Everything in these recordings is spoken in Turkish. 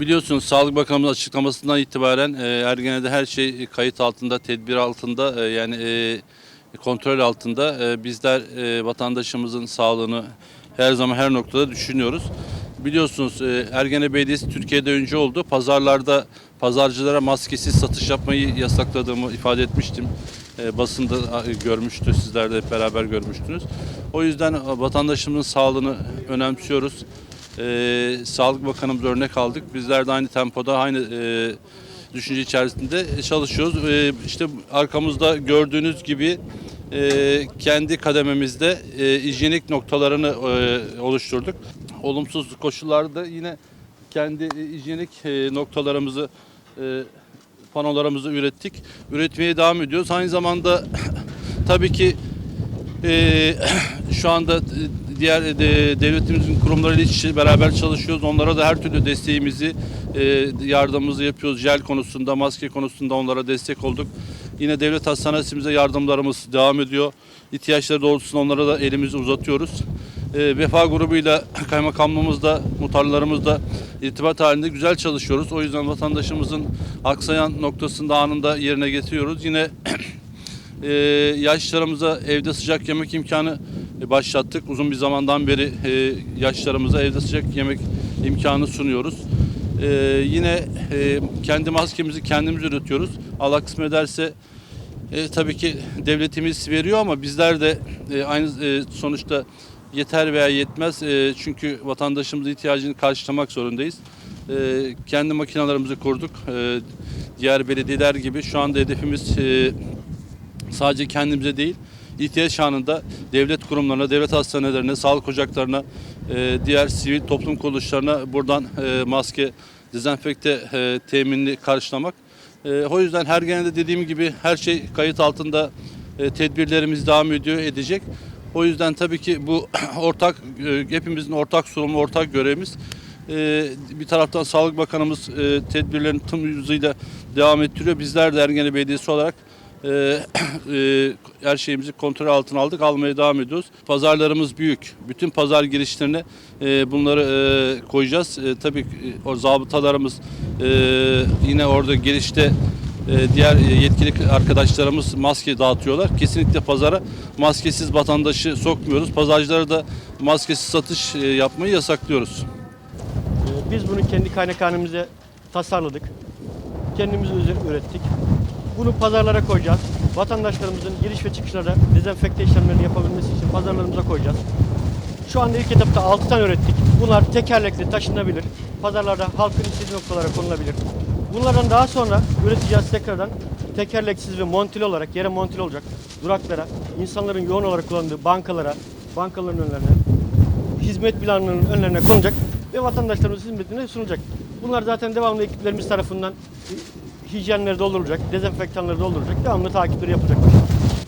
Biliyorsunuz Sağlık Bakanımız açıklamasından itibaren e, Ergene'de her şey kayıt altında, tedbir altında, e, yani e, kontrol altında. E, bizler e, vatandaşımızın sağlığını her zaman her noktada düşünüyoruz. Biliyorsunuz e, Ergene Belediyesi Türkiye'de önce oldu. Pazarlarda pazarcılara maskesiz satış yapmayı yasakladığımı ifade etmiştim. E, basında görmüştü, sizler de beraber görmüştünüz. O yüzden vatandaşımızın sağlığını önemsiyoruz. Ee, Sağlık Bakanımız örnek aldık. Bizler de aynı tempoda, aynı e, düşünce içerisinde çalışıyoruz. Ee, işte arkamızda gördüğünüz gibi e, kendi kadememizde e, hijyenik noktalarını e, oluşturduk. Olumsuz koşullarda yine kendi e, hijyenik e, noktalarımızı e, panolarımızı ürettik. Üretmeye devam ediyoruz. Aynı zamanda tabii ki ee, şu anda e, diğer e, de- devletimizin kurumlarıyla iç içe beraber çalışıyoruz. Onlara da her türlü desteğimizi, e, yardımımızı yapıyoruz. Jel konusunda, maske konusunda onlara destek olduk. Yine devlet hastanesimize yardımlarımız devam ediyor. İhtiyaçları doğrultusunda onlara da elimizi uzatıyoruz. E, Vefa grubuyla kaymakamlığımızda, muhtarlarımızda irtibat halinde güzel çalışıyoruz. O yüzden vatandaşımızın aksayan noktasında anında yerine getiriyoruz. Yine ee, yaşlarımıza evde sıcak yemek imkanı e, başlattık. Uzun bir zamandan beri e, yaşlarımıza evde sıcak yemek imkanı sunuyoruz. Ee, yine e, kendi maskemizi kendimiz üretiyoruz. Allah kısmet ederse e, tabii ki devletimiz veriyor ama bizler de e, aynı e, sonuçta yeter veya yetmez. E, çünkü vatandaşımızın ihtiyacını karşılamak zorundayız. E, kendi makinalarımızı kurduk. E, diğer belediyeler gibi şu anda hedefimiz e, sadece kendimize değil, ihtiyaç anında devlet kurumlarına, devlet hastanelerine, sağlık ocaklarına, e, diğer sivil toplum kuruluşlarına buradan e, maske, dezenfekte e, teminini karşılamak. E, o yüzden her genelde dediğim gibi her şey kayıt altında e, tedbirlerimiz devam ediyor, edecek. O yüzden tabii ki bu ortak, hepimizin ortak sorumlu, ortak görevimiz. Bir taraftan Sağlık Bakanımız tedbirlerini tüm hızıyla devam ettiriyor. Bizler de Ergene Belediyesi olarak e, e, her şeyimizi kontrol altına aldık. Almaya devam ediyoruz. Pazarlarımız büyük. Bütün pazar girişlerine e, bunları e, koyacağız. E, tabii e, o zabıtalarımız e, yine orada girişte e, diğer e, yetkili arkadaşlarımız maske dağıtıyorlar. Kesinlikle pazara maskesiz vatandaşı sokmuyoruz. Pazarcılara da maskesiz satış yapmayı yasaklıyoruz. Ee, Biz bunu kendi kaynakhanemize tasarladık. Kendimiz ürettik. Bunu pazarlara koyacağız. Vatandaşlarımızın giriş ve çıkışlarda dezenfekte işlemlerini yapabilmesi için pazarlarımıza koyacağız. Şu anda ilk etapta 6 tane ürettik. Bunlar tekerlekli taşınabilir. Pazarlarda halkın istediği noktalara konulabilir. Bunlardan daha sonra üreteceğiz tekrardan tekerleksiz ve montili olarak yere montili olacak duraklara, insanların yoğun olarak kullandığı bankalara, bankaların önlerine, hizmet planlarının önlerine konacak ve vatandaşlarımızın hizmetine sunulacak. Bunlar zaten devamlı ekiplerimiz tarafından hijyenleri doldurulacak, dezenfektanları doldurulacak, devamlı takipleri yapılacak.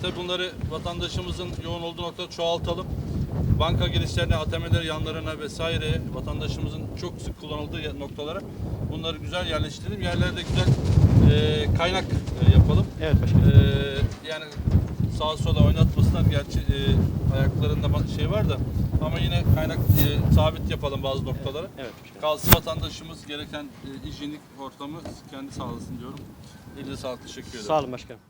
Tabii bunları vatandaşımızın yoğun olduğu noktada çoğaltalım. Banka girişlerine, ATM'ler yanlarına vesaire vatandaşımızın çok sık kullanıldığı noktalara bunları güzel yerleştirelim. Yerlerde güzel e, kaynak e, yapalım. Evet başkanım. E, yani sağa sola oynatmasınlar. Gerçi e, ayaklarında şey var da ama yine kaynak e, sabit yapalım bazı noktalara. Evet başkanım. Kalsın vatandaşımız gereken e, hijyenik ortamı kendi sağlasın diyorum. Elinize sağlık. Teşekkür ederim. Sağ olun başkanım.